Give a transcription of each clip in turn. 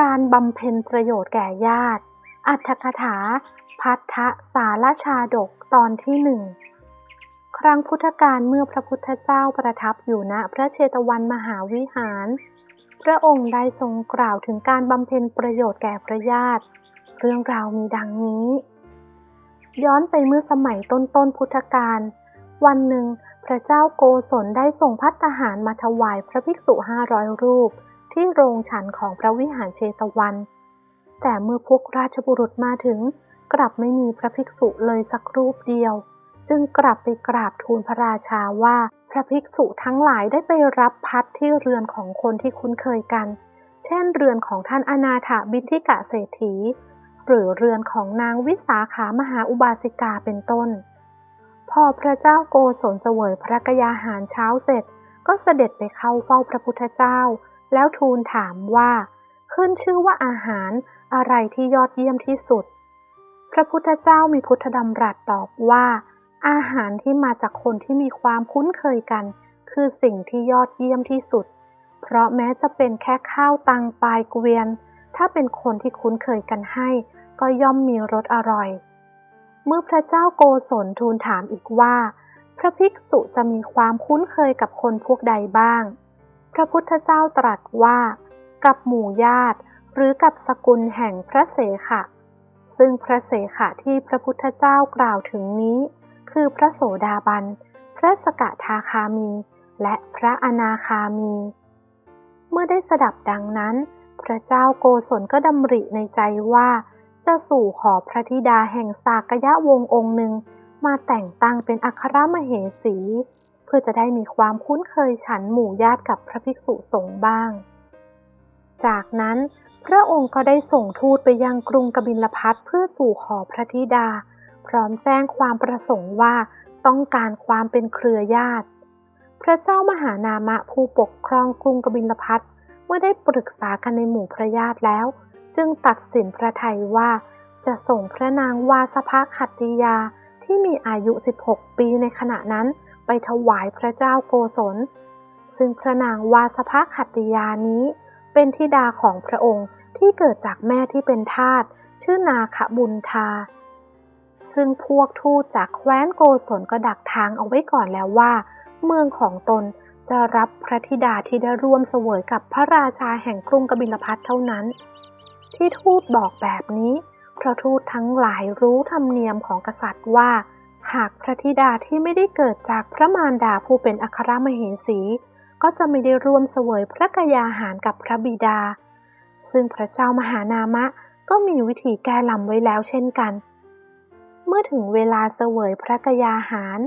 การบำเพ็ญประโยชน์แก่ญาติ อัตถกถา พัทธสารชาดกตอนที่หนึ่ง ครั้งพุทธกาลเมื่อพระพุทธเจ้าประทับอยู่ณพระเชตวันมหาวิหาร พระองค์ได้ทรงกล่าวถึงการบำเพ็ญประโยชน์แก่พระญาติ เรื่องราวมีดังนี้ ย้อนไปเมื่อสมัยต้นต้นพุทธกาล วันหนึ่ง พระเจ้าโกศลได้ส่งพัตตาหารมาถวายพระภิกษุห้าร้อยรูป ที่โรงฉันของพระวิหารเชตวัน แต่เมื่อพวกราชบุรุษมาถึง กลับไม่มีพระภิกษุเลยสักรูปเดียว จึงกลับไปกราบทูลพระราชาว่าพระภิกษุทั้งหลายได้ไปรับพัดที่เรือนของคนที่คุ้นเคยกัน เช่นเรือนของท่านอนาถบินทิกะเศรษฐี หรือเรือนของนางวิสาขามหาอุบาสิกาเป็นต้น พอพระเจ้าโกศลเสวยพระกยาหารเช้าเสร็จก็เสด็จไปเข้าเฝ้าพระพุทธเจ้า แล้วทูลถามว่า ขึ้นชื่อว่าอาหารอะไรที่ยอดเยี่ยมที่สุด พระพุทธเจ้ามีพุทธดำรัสตอบว่า อาหารที่มาจากคนที่มีความคุ้นเคยกัน คือสิ่งที่ยอดเยี่ยมที่สุด เพราะแม้จะเป็นแค่ข้าวตังปลายเกวียน ถ้าเป็นคนที่คุ้นเคยกันให้ ก็ย่อมมีรสอร่อย เมื่อพระเจ้าโกศลทูลถามอีกว่า พระภิกษุจะมีความคุ้นเคยกับคนพวกใดบ้าง พระพุทธเจ้าตรัสว่า กับหมู่ญาติ หรือกับสกุลแห่งพระเสขะ ซึ่งพระเสขะที่พระพุทธเจ้ากล่าวถึงนี้ คือพระโสดาบัน พระสกทาคามี และพระอนาคามี เมื่อได้สดับดังนั้น พระเจ้าโกศลก็ดำริในใจว่า จะสู่ขอพระธิดาแห่งสากยะวงองค์หนึ่งมาแต่งตั้งเป็นอัครมเหสี พื่อจะได้มีความคุ้นเคยฉันหมู่ญาติกับพระภิกษุสงฆ์บ้าง จากนั้นพระองค์ก็ได้ส่งทูตไปยังกรุงกบิลพัทเพื่อสู่ขอพระธิดา พร้อมแจ้งความประสงค์ว่าต้องการความเป็นเครือญาติ พระเจ้ามหานามะผู้ปกครองกรุงกบิลพัทเมื่อได้ปรึกษากันในหมู่พระญาติแล้ว จึงตัดสินพระทัยว่าจะส่งพระนางวาสภขัตติยาที่มีอายุ 16 ปีในขณะนั้น ไปถวายพระเจ้าโกศล ซึ่งพระนางวาสภขัตติยานี้ เป็นธิดาของพระองค์ที่เกิดจากแม่ที่เป็นทาสชื่อนาคบุญทา ซึ่งพวกทูตจากแคว้นโกศลก็ดักทางเอาไว้ก่อนแล้วว่า เมืองของตนจะรับพระธิดาที่ได้ร่วมเสวยกับพระราชาแห่งกรุงกบิลพัทเท่านั้น ที่ทูตบอกแบบนี้เพราะทูตทั้งหลายรู้ธรรมเนียมของกษัตริย์ว่า หากพระธิดาที่ไม่ได้เกิดจากพระมารดาผู้เป็นอัครมเหสี ก็จะไม่ได้ร่วมเสวยพระกยาหารกับพระบิดา ซึ่งพระเจ้ามหานามะก็มีวิธีแก้ลำไว้แล้วเช่นกัน เมื่อถึงเวลาเสวยพระกยาหาร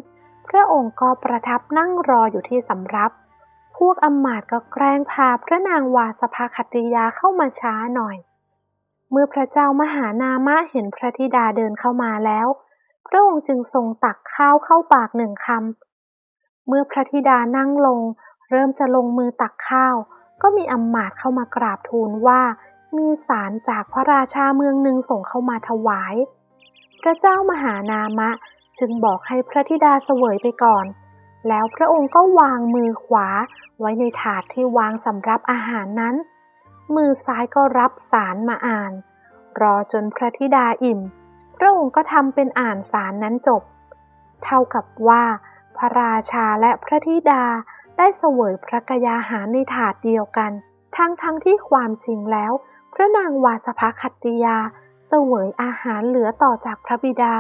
พระองค์ก็ประทับนั่งรออยู่ที่สำรับ พวกอมาตย์ก็แกล้งพาพระนางวาสภคติยาเข้ามาช้าหน่อย เมื่อพระเจ้ามหานามะเห็นพระธิดาเดินเข้ามาแล้ว พระองค์จึงทรงตักข้าวเข้าปากหนึ่งคำ เมื่อพระธิดานั่งลง เริ่มจะลงมือตักข้าว ก็มีอำมาตย์เข้ามากราบทูลว่า มีสารจากพระราชาเมืองหนึ่งส่งเข้ามาถวาย พระเจ้ามหานามะจึงบอกให้พระธิดาเสวยไปก่อน แล้วพระองค์ก็วางมือขวาไว้ในถาดที่วางสำรับอาหารนั้น มือซ้ายก็รับสารมาอ่าน รอจนพระธิดาอิ่ม พระองค์ก็ทำเป็นอ่านสารนั้นจบ เท่ากับว่า พระราชาและพระธิดาได้เสวยพระกยาหารในถาดเดียวกัน ทั้งทั้งที่ความจริงแล้ว พระนางวาสภคัตติยา เสวยอาหารเหลือต่อจากพระบิดา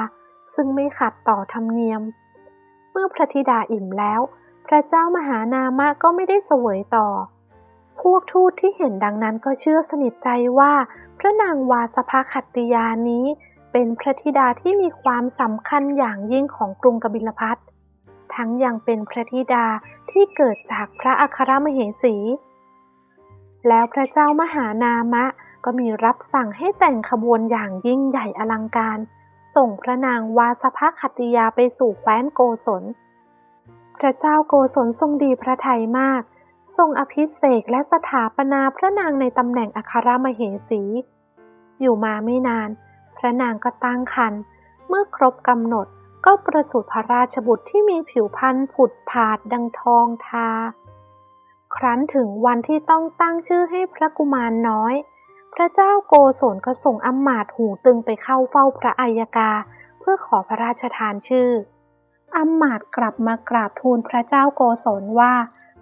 ซึ่งไม่ขัดต่อธรรมเนียม เมื่อพระธิดาอิ่มแล้ว พระเจ้ามหานามะก็ไม่ได้เสวยต่อ พวกทูตที่เห็นดังนั้นก็เชื่อสนิทใจว่า พระนางวาสภคัตติยานี้ เป็นพระธิดาที่มีความสำคัญอย่างยิ่งของกรุงกบิลพัททั้งยังเป็นพระธิดาที่เกิดจากพระอัครมเหสี แล้วพระเจ้ามหานามะก็มีรับสั่งให้แต่งขบวนอย่างยิ่งใหญ่อลังการ ส่งพระนางวาสภคัตติยาไปสู่แคว้นโกศล พระเจ้าโกศลทรงดีพระทัยมาก ทรงอภิเษกและสถาปนาพระนางในตำแหน่งอัครมเหสี อยู่มาไม่นาน พระนางก็ตั้งครรภ์เมื่อครบกำหนดก็ประสูติพระราชบุตรที่มีผิวพรรณผุดผาดดังทองทา ครั้นถึงวันที่ต้องตั้งชื่อให้พระกุมารน้อย พระเจ้าโกศลก็ส่งอำมาตย์หูตึงไปเข้าเฝ้าพระอัยกา เพื่อขอพระราชทานชื่ออำมาตย์กลับมากราบทูลพระเจ้าโกศลว่า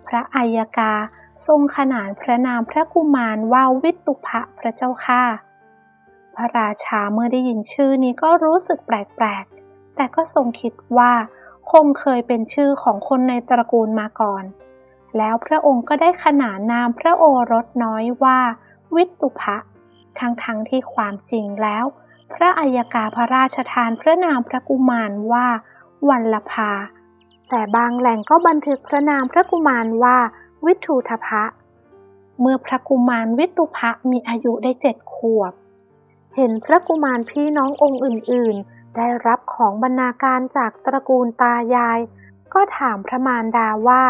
พระอัยกาทรงขนานพระนามพระกุมารว่าวิตุภะพระเจ้าค่ะ พระราชาเมื่อได้ยินชื่อนี้ก็รู้สึกแปลกๆ แต่ก็ทรงคิดว่าคงเคยเป็นชื่อของคนในตระกูลมาก่อน แล้วพระองค์ก็ได้ขนานนามพระโอรสน้อยว่าวิตุภะทั้งๆทที่ความจริงแล้ว พระอัยกาพระราชทานพระนามพระกุมารว่าวัลลภา แต่บางแหล่งก็บันทึกพระนามพระกุมารว่าวิทูทพะเมื่อพระกุมารวิตุภะมีอายุได้เจ็ดขวบ เห็นพระกุมารพี่น้ององค์อื่นๆ ได้รับของบรรณาการจากตระกูลตายาย ก็ถามพระมารดาว่า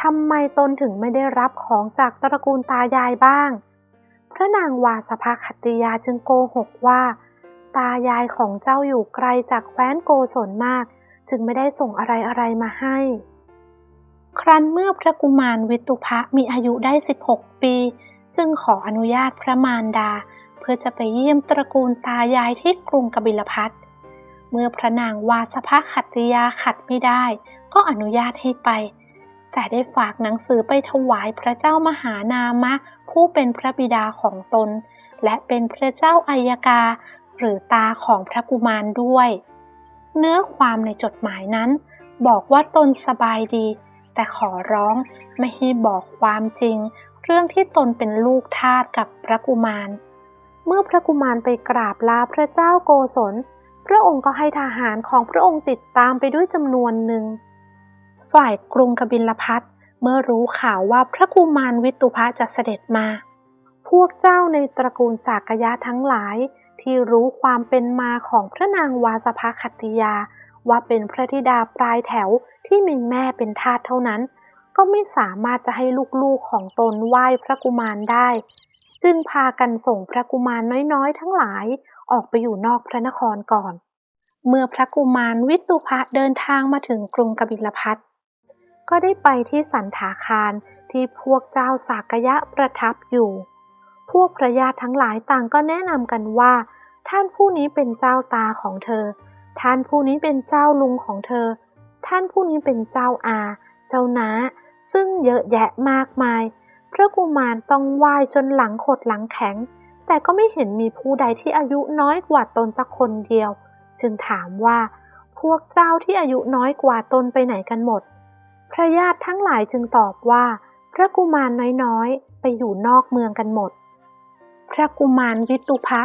ทำไมตนถึงไม่ได้รับของจากตระกูลตายายบ้าง พระนางวาสภคัตติยาจึงโกหกว่า ตายายของเจ้าอยู่ไกลจากแคว้นโกศลมาก จึงไม่ได้ส่งอะไรอะไรมาให้ ครั้นเมื่อพระกุมารวิตุภะมีอายุได้ 16 ปี จึงขออนุญาตพระมารดา เพื่อจะไปเยี่ยมตระกูลตายายที่กรุงกบิลพัทเมื่อพระนางวาสภขัตติยาขัดไม่ได้ ก็อนุญาตให้ไป แต่ได้ฝากหนังสือไปถวายพระเจ้ามหานามะ ผู้เป็นพระบิดาของตน และเป็นพระเจ้าอัยกา หรือตาของพระกุมารด้วย เนื้อความในจดหมายนั้น บอกว่าตนสบายดี แต่ขอร้องไม่ให้บอกความจริง เรื่องที่ตนเป็นลูกทาสกับพระกุมาร เมื่อพระกุมารไปกราบลาพระเจ้าโกศล พระองค์ก็ให้ทหารของพระองค์ติดตามไปด้วยจำนวนหนึ่ง ฝ่ายกรุงกบิลพัทเมื่อรู้ข่าวว่าพระกุมารวิตุภะจะเสด็จมา พวกเจ้าในตระกูลสากยะทั้งหลายที่รู้ความเป็นมาของพระนางวาสภคัตติยา ว่าเป็นพระธิดาปลายแถวที่มีแม่เป็นทาสเท่านั้น ก็ไม่สามารถจะให้ลูกๆของตนไหว้พระกุมารได้ จึงพากันส่งพระกุมารน้อยๆ ทั้งหลายออกไปอยู่นอกพระนครก่อน เมื่อพระกุมารวิตุภะเดินทางมาถึงกรุงกบิลพัทก็ได้ไปที่สันถาคารที่พวกเจ้าสากยะประทับอยู่ พวกพระญาติทั้งหลายต่างก็แนะนำกันว่า ท่านผู้นี้เป็นเจ้าตาของเธอ ท่านผู้นี้เป็นเจ้าลุงของเธอ ท่านผู้นี้เป็นเจ้าอา เจ้านาซึ่งเยอะแยะมากมาย พระกุมารต้องไหว้จนหลังขดหลังแข็ง แต่ก็ไม่เห็นมีผู้ใดที่อายุน้อยกว่าตนสักคนเดียว จึงถามว่าพวกเจ้าที่อายุน้อยกว่าตนไปไหนกันหมด พระญาติทั้งหลายจึงตอบว่า พระกุมารน้อยๆ ไปอยู่นอกเมืองกันหมด พระกุมารวิตุภะ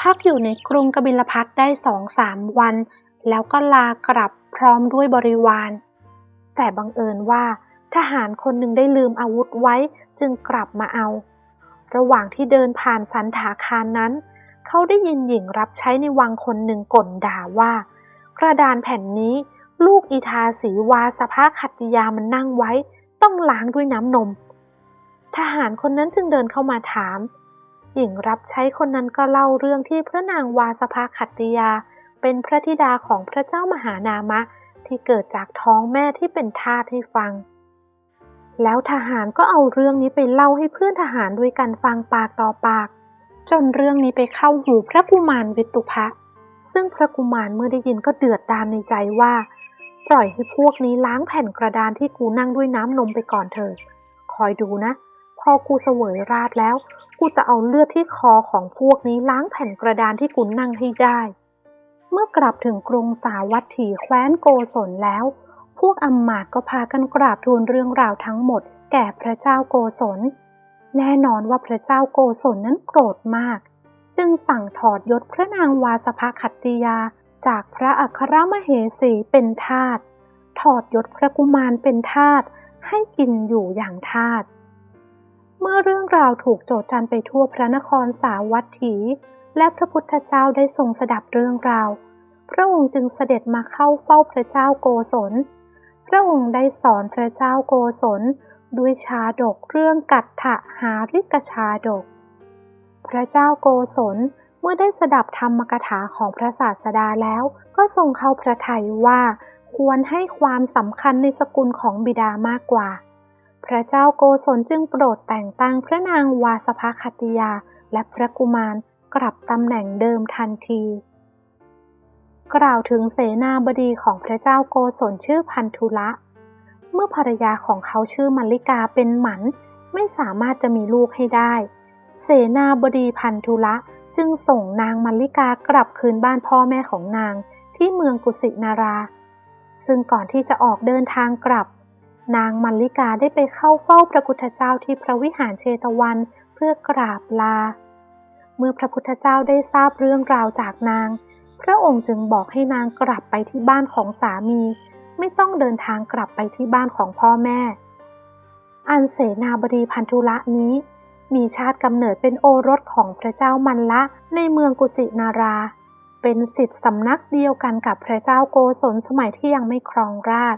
พักอยู่ในกรุงกบิลพัทได้สองสามวัน แล้วก็ลากลับพร้อมด้วยบริวาร แต่บังเอิญว่า ทหารคนหนึ่งได้ลืมอาวุธไว้จึงกลับมาเอา ระหว่างที่เดินผ่านสันถาคารนั้น เขาได้ยินหญิงรับใช้ในวังคนหนึ่งก่นด่าว่า กระดานแผ่นนี้ลูกอีทาสีวาสภาขัตติยามันนั่งไว้ ต้องล้างด้วยน้ำนม ทหารคนนั้นจึงเดินเข้ามาถาม หญิงรับใช้คนนั้นก็เล่าเรื่องที่พระนางวาสภาขัตติยา เป็นพระธิดาของพระเจ้ามหานามะที่เกิดจากท้องแม่ที่เป็นทาสให้ฟัง แล้วทหารก็เอาเรื่องนี้ไปเล่าให้เพื่อนทหารด้วยกันฟังปากต่อปาก จนเรื่องนี้ไปเข้าหูพระกุมารวิตุภะซึ่งพระกุมารเมื่อได้ยินก็เดือดดาลในใจว่า ปล่อยให้พวกนี้ล้างแผ่นกระดานที่กูนั่งด้วยน้ำนมไปก่อนเถิดคอยดูนะ พอกูเสวยราดแล้ว กูจะเอาเลือดที่คอของพวกนี้ล้างแผ่นกระดานที่กูนั่งให้ได้ เมื่อกลับถึงกรุงสาวัตถีแคว้นโกศลแล้ว พวกอำมาตก็พากันกราบทูลเรื่องราวทั้งหมด แก่พระเจ้าโกศล แน่นอนว่าพระเจ้าโกศลนั้นโกรธมาก จึงสั่งถอดยศพระนางวาสภคัตติยา จากพระอัครมเหสีเป็นทาสถอดยศพระกุมารเป็นทาสให้กินอยู่อย่างทาสเมื่อเรื่องราวถูกโจดจันไปทั่วพระนครสาวัตถี และพระพุทธเจ้าได้ทรงสดับเรื่องราว พระองค์จึงเสด็จมาเข้าเฝ้าพระเจ้าโกศล พระองค์ได้สอนพระเจ้าโกศลด้วยชาดกเรื่องกัตถะหาริกชาดก พระเจ้าโกศลเมื่อได้สดับธรรมกถาของพระศาสดาแล้ว ก็ทรงเข้าพระทัยว่าควรให้ความสำคัญในสกุลของบิดามากกว่า พระเจ้าโกศลจึงโปรดแต่งตั้งพระนางวาสภคติยา และพระกุมารกลับตำแหน่งเดิมทันที กล่าวถึงเสนาบดีของพระเจ้าโกศลชื่อพันธุละ เมื่อภรรยาของเขาชื่อมัลลิกาเป็นหมันไม่สามารถจะมีลูกให้ได้ เสนาบดีพันธุละจึงส่งนางมัลลิกากลับคืนบ้านพ่อแม่ของนางที่เมืองกุสินารา ซึ่งก่อนที่จะออกเดินทางกลับ นางมัลลิกาได้ไปเข้าเฝ้าพระพุทธเจ้าที่พระวิหารเชตวันเพื่อกราบลา เมื่อพระพุทธเจ้าได้ทราบเรื่องราวจากนาง พระองค์จึงบอกให้นางกลับไปที่บ้านของสามี ไม่ต้องเดินทางกลับไปที่บ้านของพ่อแม่ อันเสนาบดีพันธุละนี้ มีชาติกำเนิดเป็นโอรสของพระเจ้ามันละในเมืองกุสินารา เป็นสิทธิสำนักเดียวกันกับพระเจ้าโกศลสมัยที่ยังไม่ครองราช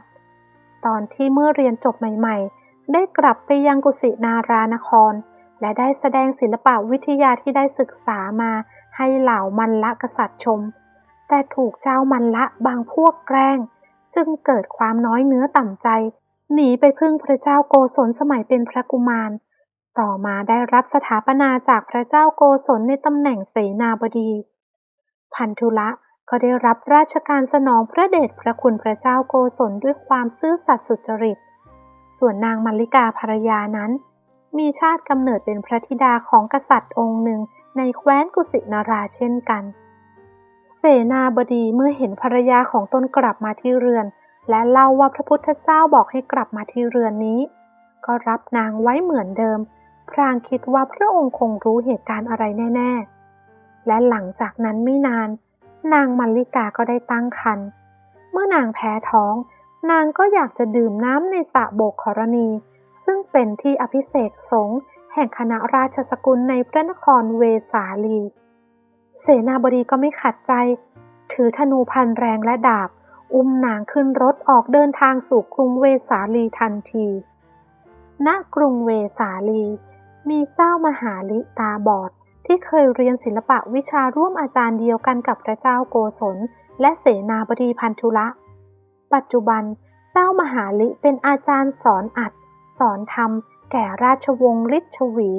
ตอนที่เมื่อเรียนจบใหม่ ๆ ได้กลับไปยังกุสินารานคร และได้แสดงศิลปะวิทยาที่ได้ศึกษามาให้เหล่ามันละกษัตริย์ชม แต่ถูกเจ้ามันละบางพวกแกล้ง จึงเกิดความน้อยเนื้อต่ำใจ หนีไปพึ่งพระเจ้าโกศลสมัยเป็นพระกุมาร ต่อมาได้รับสถาปนาจากพระเจ้าโกศลในตำแหน่งเสนาบดี พันธุละก็ได้รับราชการสนองพระเดชพระคุณพระเจ้าโกศลด้วยความซื่อสัตย์สุจริต ส่วนนางมัลลิกาภรรยานั้น มีชาติกำเนิดเป็นพระธิดาของกษัตริย์องค์หนึ่งในแคว้นกุสินาราเช่นกัน เสนาบดีเมื่อเห็นภรรยาของตนกลับมาที่เรือน และเล่าว่าพระพุทธเจ้าบอกให้กลับมาที่เรือนนี้ ก็รับนางไว้เหมือนเดิม พรางคิดว่าพระองค์คงรู้เหตุการณ์อะไรแน่ ๆ และหลังจากนั้นไม่นาน นางมัลลิกาก็ได้ตั้งครรภ์เมื่อนางแพ้ท้อง นางก็อยากจะดื่มน้ำในสระโบกขรณี ซึ่งเป็นที่อภิเษกสงฆ์แห่งคณะราชสกุลในพระนครเวสาลี เสนาบดีก็ไม่ขัดใจ ถือธนูพันแรงและดาบ อุ้มนางขึ้นรถออกเดินทางสู่กรุงเวสาลีทันที ณ กรุงเวสาลี มีเจ้ามหาลิตาบอดที่เคยเรียนศิลปะวิชาร่วมอาจารย์เดียวกันกับพระเจ้าโกศล และเสนาบดีพันธุละ ปัจจุบันเจ้ามหาลิเป็นอาจารย์สอนอัด สอนธรรม แก่ราชวงศ์ฤทชวี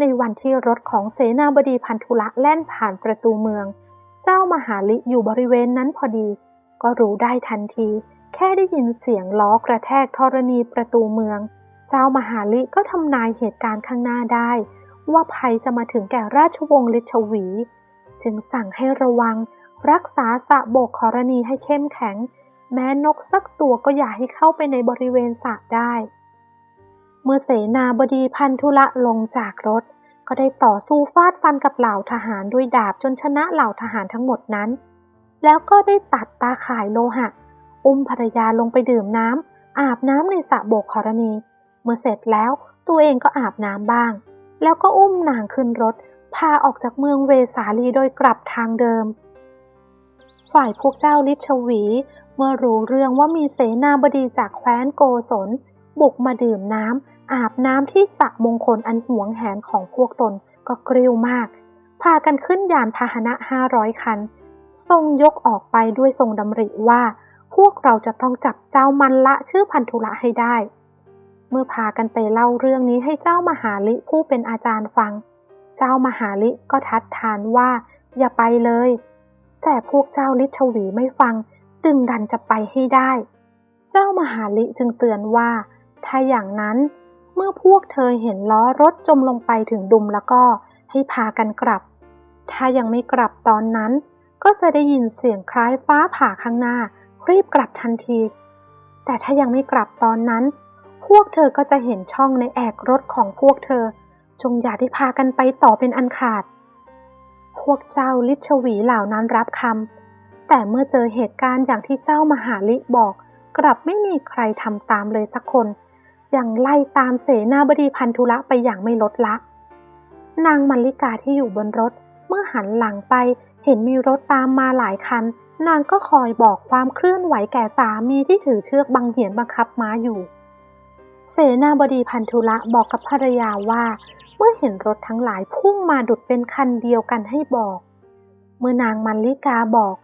ในวันที่รถของเสนาบดีพันธุละแล่นผ่านประตูเมือง เจ้ามหาลิอยู่บริเวณนั้นพอดี ก็รู้ได้ทันที แค่ได้ยินเสียงล้อกระแทกธรณีประตูเมืองชามหาลิก็ทำนายเหตุการณ์ข้างหน้าได้ ว่าภัยจะมาถึงแก่ราชวงศ์ลิชวี จึงสั่งให้ระวัง รักษาสะโบกขรณีให้เข้มแข็ง แม้นกสักตัวก็อย่าให้เข้าไปในบริเวณสระได้ เมื่อเสนาบดีพันธุละลงจากรถ ก็ได้ต่อสู้ฟาดฟันกับเหล่าทหารด้วยดาบจนชนะเหล่าทหารทั้งหมดนั้น แล้วก็ได้ตัดตาข่ายโลหะ อุ้มภรรยาลงไปดื่มน้ำอาบน้ำในสระโบกขรณี เมื่อเสร็จแล้วตัวเองก็อาบน้ำบ้าง แล้วก็อุ้มนางขึ้นรถ พาออกจากเมืองเวสาลีโดยกลับทางเดิม ฝ่ายพวกเจ้าลิชวี เมื่อรู้เรื่องว่ามีเสนาบดีจากแคว้นโกศลบุกมาดื่มน้ำ อาบน้ำที่สระมงคลอันหวงแหนของพวกตนก็กริ้วมาก พากันขึ้นยานพาหนะห้าร้อยคัน ทรงยกออกไปด้วยทรงดำริว่า พวกเราจะต้องจับเจ้ามันละชื่อพันธุละให้ได้ เมื่อพากันไปเล่าเรื่องนี้ให้เจ้ามหาลิผู้เป็นอาจารย์ฟัง เจ้ามหาลิก็ทัดทานว่า อย่าไปเลย แต่พวกเจ้าลิชวีไม่ฟัง ดึงดันจะไปให้ได้ เจ้ามหาลิจึงเตือนว่า ถ้าอย่างนั้น เมื่อพวกเธอเห็นล้อรถจมลงไปถึงดุมแล้วก็ให้พากันกลับ ถ้ายังไม่กลับตอนนั้น ก็จะได้ยินเสียงคล้ายฟ้าผ่าข้างหน้า รีบกลับทันที แต่ถ้ายังไม่กลับตอนนั้น พวกเธอก็จะเห็นช่องในแอกรถของพวกเธอ จงอย่าได้พากันไปต่อเป็นอันขาด พวกเจ้าลิชวีเหล่านั้นรับคำแต่เมื่อเจอเหตุการณ์อย่างที่เจ้ามหาลิบอก กลับไม่มีใครทำตามเลยสักคน ยังไล่ตามเสนาบดีพันธุละไปอย่างไม่ลดละ นางมัลลิกาที่อยู่บนรถ เมื่อหันหลังไปเห็นมีรถตามมาหลายคัน นางก็คอยบอกความเคลื่อนไหวแก่สามีที่ถือเชือกบังเหียนบังคับม้าอยู่ เสนาบดีพันธุละบอกกับภรรยาว่า เมื่อเห็นรถทั้งหลายพุ่งมาดุดเป็นคันเดียวกันให้บอก เมื่อนางมัลลิกาบอก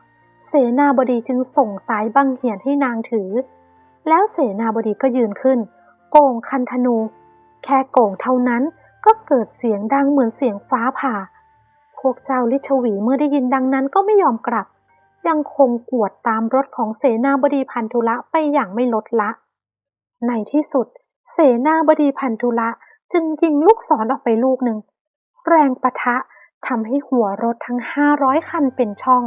เสนาบดีจึงส่งสายบังเหียนให้นางถือ แล้วเสนาบดีก็ยืนขึ้น โก่งคันธนู แค่โก่งเท่านั้นก็เกิดเสียงดังเหมือนเสียงฟ้าผ่า พวกเจ้าลิชวีเมื่อได้ยินดังนั้นก็ไม่ยอมกลับ ยังคงกวดตามรถของเสนาบดีพันธุละไปอย่างไม่ลดละ ในที่สุด เสนาบดีพันธุละจึงยิงลูกศรออกไปลูกหนึ่ง แรงปะทะทำให้หัวรถทั้งห้าร้อยคันเป็นช่อง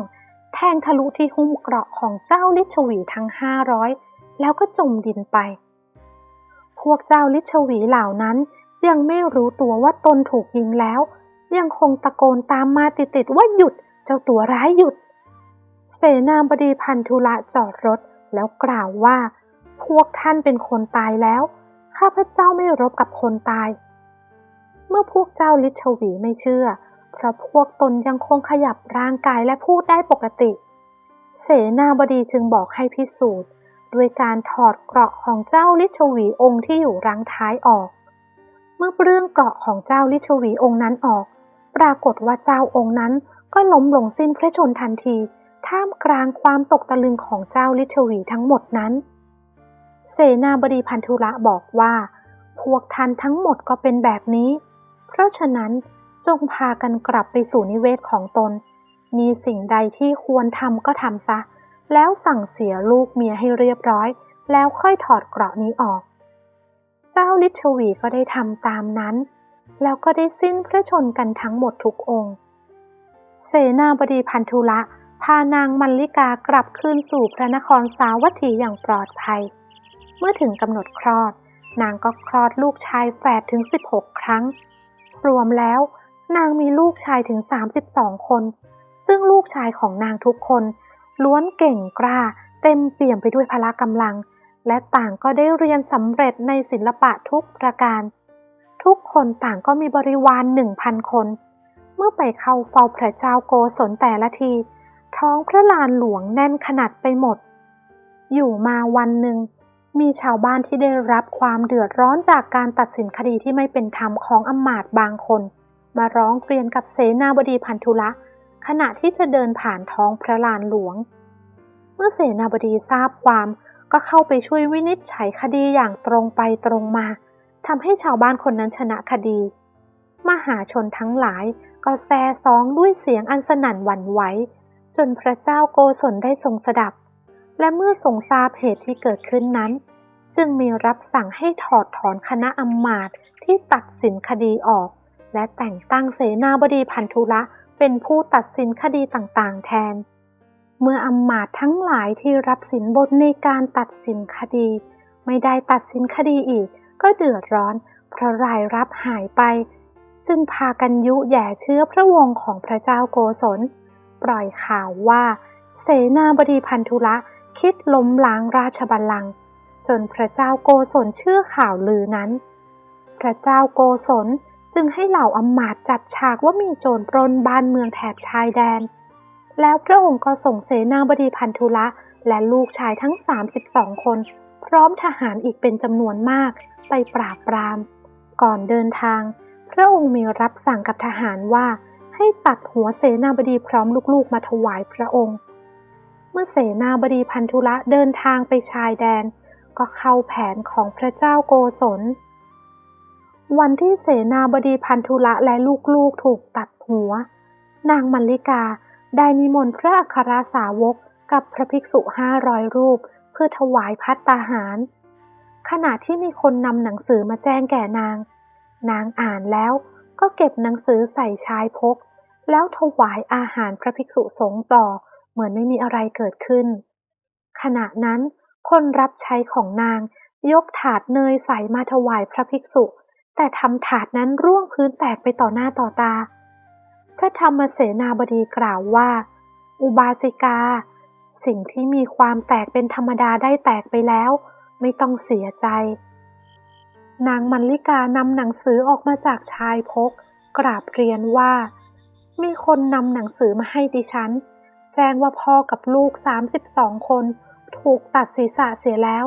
แทงทะลุที่หุ้มเกราะของเจ้าลิชวีทั้งห้าร้อยแล้วก็จมดินไป พวกเจ้าลิชวีเหล่านั้น ยังไม่รู้ตัวว่าตนถูกยิงแล้ว ยังคงตะโกนตามมาติดๆว่าหยุดเจ้าตัวร้ายหยุด เสนาบดีพันธุละจอดรถแล้วกล่าวว่า พวกท่านเป็นคนตายแล้ว ข้าพเจ้าไม่รบกับคนตาย เมื่อพวกเจ้าลิชวีไม่เชื่อ เพราะพวกตนยังคงขยับร่างกายและพูดได้ปกติ เสนาบดีจึงบอกให้พิสูจน์ ด้วยการถอดเกราะของเจ้าลิชวีองค์ที่อยู่รังท้ายออก เมื่อเรื่องเกราะของเจ้าลิชวีองค์นั้นออก ปรากฏว่าเจ้าองค์นั้นก็ล้มลงสิ้นพระชนทันที ท่ามกลางความตกตะลึงของเจ้าลิชวีทั้งหมดนั้น เสนาบดีพันธุละบอกว่า พวกท่านทั้งหมดก็เป็นแบบนี้ เพราะฉะนั้นจงพากันกลับไปสู่นิเวศของตน มีสิ่งใดที่ควรทำก็ทำซะ แล้วสั่งเสียลูกเมียให้เรียบร้อย แล้วค่อยถอดเกราะนี้ออก เจ้าลิชวีก็ได้ทำตามนั้น แล้วก็ได้สิ้นพระชนกันทั้งหมดทุกองค์ เสนาบดีพันธุละพานางมัลลิกากลับคืนสู่พระนครสาวัตถีอย่างปลอดภัย เมื่อถึงกำหนดคลอด นางก็คลอดลูกชายแฝดถึง 16 ครั้ง รวมแล้วนางมีลูกชายถึง 32 คน ซึ่งลูกชายของนางทุกคน ล้วนเก่งกล้า เต็มเปี่ยมไปด้วยพละกำลัง และต่างก็ได้เรียนสำเร็จในศิลปะทุกประการ ทุกคนต่างก็มีบริวารหนึ่งพันคน เมื่อไปเข้าเฝ้าพระเจ้าโกศลแต่ละที ท้องพระลานหลวงแน่นขนาดไปหมด อยู่มาวันหนึ่งมีชาวบ้านที่ได้รับความเดือดร้อนจากการตัดสินคดีที่ไม่เป็นธรรมของอำมาตย์บางคน มาร้องเรียนกับเสนาบดีพันธุละ ขณะที่จะเดินผ่านท้องพระลานหลวง เมื่อเสนาบดีทราบความก็เข้าไปช่วยวินิจฉัยคดีอย่างตรงไปตรงมาทำให้ชาวบ้านคนนั้นชนะคดี มหาชนทั้งหลายก็แซ่ซองด้วยเสียงอันสนั่นหวั่นไหวจนพระเจ้าโกศลได้ทรงสดับ และเมื่อทรงทราบเหตุที่เกิดขึ้นนั้น จึงมีรับสั่งให้ถอดถอนคณะอำมาตย์ที่ตัดสินคดีออก และแต่งตั้งเสนาบดีพันธุละ เป็นผู้ตัดสินคดีต่างๆ แทน เมื่ออำมาตย์ทั้งหลายที่รับสินบนในการตัดสินคดี ไม่ได้ตัดสินคดีอีก ก็เดือดร้อน เพราะรายรับหายไปจึงพากันยุแย่เชื้อพระวงศ์ของพระเจ้าโกศล ปล่อยข่าวว่า เสนาบดีพันธุละคิดล้มล้างราชบัลลังก์จนพระเจ้าโกศลเชื่อข่าวลือนั้น พระเจ้าโกศล จึงให้เหล่าอำมาตย์จัดฉากว่ามีโจรปล้นบ้านเมืองแถบชายแดน แล้วพระองค์ก็ส่งเสนาบดีพันธุละและลูกชายทั้ง 32 คน พร้อมทหารอีกเป็นจำนวนมากไปปราบปราม ก่อนเดินทาง พระองค์มีรับสั่งกับทหารว่าให้ตัดหัวเสนาบดีพร้อมลูกๆมาถวายพระองค์ เมื่อเสนาบดีพันธุละเดินทางไปชายแดน ก็เข้าแผนของพระเจ้าโกศล วันที่เสนาบดีพันธุละและลูกๆถูกตัดหัว นางมัลลิกาได้นิมนต์พระอัครสาวกกับพระภิกษุห้าร้อยรูป เพื่อถวายพัตตาหาร ขณะที่มีคนนำหนังสือมาแจ้งแก่นาง นางอ่านแล้วก็เก็บหนังสือใส่ชายพก แล้วถวายอาหารพระภิกษุสงฆ์ต่อเหมือนไม่มีอะไรเกิดขึ้น ขณะนั้นคนรับใช้ของนางยกถาดเนยใสมาถวายพระภิกษุ แต่ทำถาดนั้นร่วงพื้นแตกไปต่อหน้าต่อตา พระธรรมเสนาบดีกล่าวว่า อุบาสิกา สิ่งที่มีความแตกเป็นธรรมดาได้แตกไปแล้ว ไม่ต้องเสียใจ นางมัลลิกานำหนังสือออกมาจากชายพก กราบเรียนว่า มีคนนำหนังสือมาให้ดิฉัน แจ้งว่าพ่อกับลูก 32 คน ถูกตัดศีรษะเสียแล้ว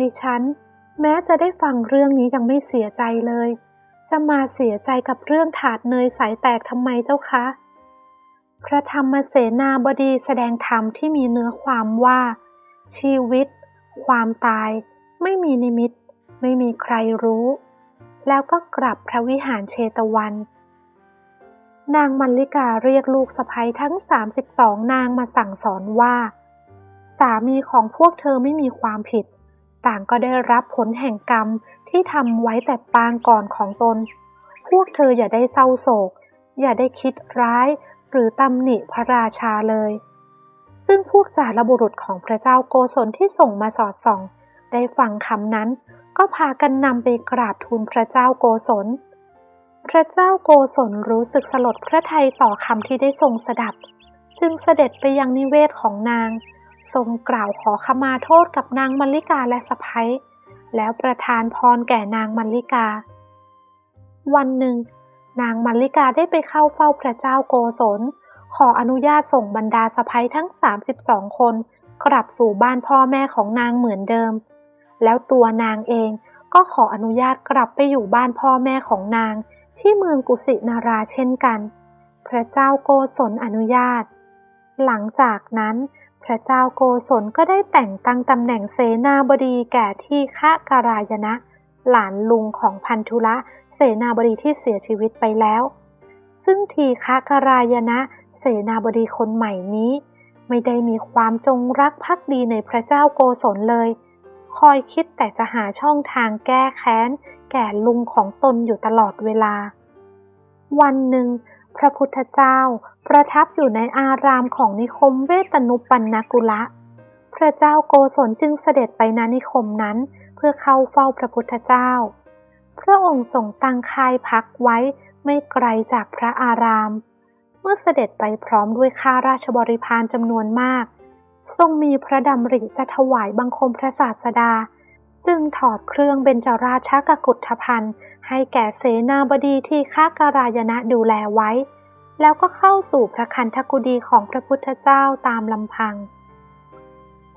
ดิฉัน แม้จะได้ฟังเรื่องนี้ยังไม่เสียใจเลย จะมาเสียใจกับเรื่องถาดเนยสายแตกทำไมเจ้าคะ พระธรรมเสนาบดีแสดงธรรมที่มีเนื้อความว่า ชีวิต ความตาย ไม่มีนิมิต ไม่มีใครรู้ แล้วก็กลับพระวิหารเชตวัน นางมัลลิกาเรียกลูกสะใภ้ทั้ง 32 นางมาสั่งสอนว่า สามีของพวกเธอไม่มีความผิด ต่างก็ได้รับผลแห่งกรรมที่ทำไว้แต่ปางก่อนของตน พวกเธออย่าได้เศร้าโศก อย่าได้คิดร้าย หรือตำหนิพระราชาเลย ซึ่งพวกจารบุรุษของพระเจ้าโกศลที่ส่งมาสอดส่อง ได้ฟังคำนั้น ก็พากันนำไปกราบทูลพระเจ้าโกศล พระเจ้าโกศลรู้สึกสลดพระทัยต่อคำที่ได้ทรงสดับ จึงเสด็จไปยังนิเวศของนาง ทรงกล่าวขอขมาโทษกับนางมัลลิกาและสะพ้ยแล้วประทานพรแก่นางมัลลิกา วันหนึ่ง นางมัลลิกาได้ไปเข้าเฝ้าพระเจ้าโกศล ขออนุญาตส่งบรรดาสะพ้ยทั้ง 32 คน กลับสู่บ้านพ่อแม่ของนางเหมือนเดิม แล้วตัวนางเองก็ขออนุญาตกลับไปอยู่บ้านพ่อแม่ของนางที่เมืองกุสินาราเช่นกัน พระเจ้าโกศลอนุญาต หลังจากนั้น พระเจ้าโกศลก็ได้แต่งตั้งตำแหน่งเสนาบดีแก่ที่ฆะการายนะ หลานลุงของพันธุละเสนาบดีที่เสียชีวิตไปแล้ว ซึ่งทีฆะการายนะ เสนาบดีคนใหม่นี้ ไม่ได้มีความจงรักภักดีในพระเจ้าโกศลเลย คอยคิดแต่จะหาช่องทางแก้แค้น แก่ลุงของตนอยู่ตลอดเวลา วันหนึ่ง พระพุทธเจ้าประทับอยู่ในอารามของนิคมเวตนุปันนกุละ พระเจ้าโกศลจึงเสด็จไปณนิคมนั้นเพื่อเข้าเฝ้าพระพุทธเจ้า พระองค์ทรงตั้งค่ายพักไว้ไม่ไกลจากพระอาราม เมื่อเสด็จไปพร้อมด้วยข้าราชบริพารจำนวนมาก ทรงมีพระดำริจะถวายบังคมพระศาสดา จึงถอดเครื่องเบญจราชกกุฏทพันธ์ให้แก่เสนาบดีที่ข้าการายนะดูแลไว้ แล้วก็เข้าสู่พระคันธกุฎีของพระพุทธเจ้าตามลำพัง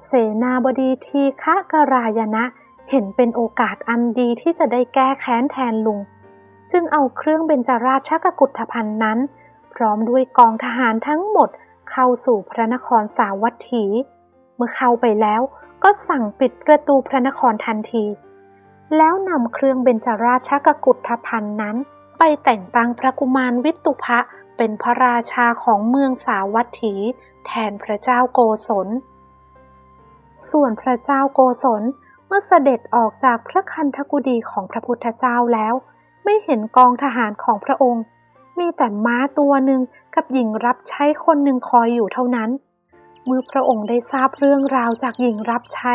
เสนาบดีทีฆะกรายนะเห็นเป็นโอกาสอันดีที่จะได้แก้แค้นแทนลุง จึงเอาเครื่องเบญจราชกกุฏพันธ์นั้น พร้อมด้วยกองทหารทั้งหมดเข้าสู่พระนครสาวัตถี เมื่อเข้าไปแล้ว ก็สั่งปิดประตูพระนครทันที แล้วนำเครื่องเบญจราชกกุฏพันธ์นั้น ไปแต่งตั้งพระกุมารวิตุภะเป็นพระราชาของเมืองสาวัตถี แทนพระเจ้าโกศล ส่วนพระเจ้าโกศลเมื่อเสด็จออกจากพระคันธกุฎีของพระพุทธเจ้าแล้ว ไม่เห็นกองทหารของพระองค์ มีแต่ม้าตัวหนึ่งกับหญิงรับใช้คนหนึ่งคอยอยู่เท่านั้น เมื่อพระองค์ได้ทราบเรื่องราวจากหญิงรับใช้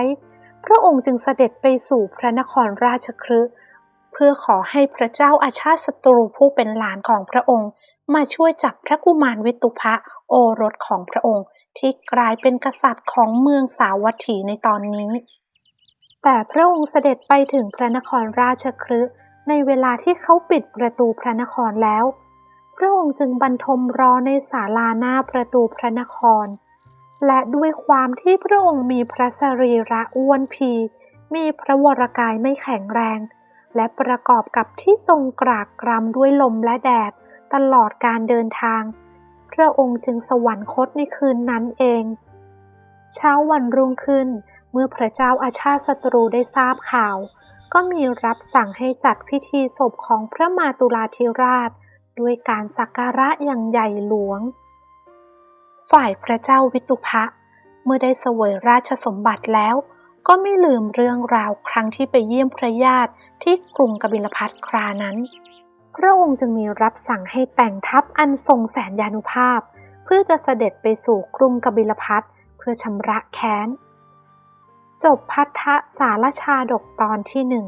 พระองค์จึงเสด็จไปสู่พระนครราชคฤห์เพื่อขอให้พระเจ้าอาชาติศัตรูผู้เป็นหลานของพระองค์ มาช่วยจับพระกุมารวิตุภะโอรสของพระองค์ ที่กลายเป็นกษัตริย์ของเมืองสาวัตถีในตอนนี้ แต่พระองค์เสด็จไปถึงพระนครราชคฤห์ในเวลาที่เขาปิดประตูพระนครแล้ว พระองค์จึงบรรทมรอในศาลาหน้าประตูพระนคร และด้วยความที่พระองค์มีพระสรีระอ้วนพี มีพระวรกายไม่แข็งแรง และประกอบกับที่ทรงกรากกรำด้วยลมและแดดตลอดการเดินทาง พระองค์จึงสวรรคตในคืนนั้นเอง เช้าวันรุ่งขึ้น เมื่อพระเจ้าอาชาติศัตรูได้ทราบข่าว ก็มีรับสั่งให้จัดพิธีศพของพระมาตุลาธิราช ด้วยการสักการะอย่างใหญ่หลวง ฝ่ายพระเจ้าวิตุภะเมื่อได้เสวยราชสมบัติแล้ว ก็ไม่ลืมเรื่องราวครั้งที่ไปเยี่ยมพระญาติที่กรุงกบิลพัทครานั้น พระองค์จึงมีรับสั่งให้แต่งทัพอันทรงแสนยานุภาพ เพื่อจะเสด็จไปสู่กรุงกบิลพัทเพื่อชำระแค้น จบพัทธสารชาดกตอนที่หนึ่ง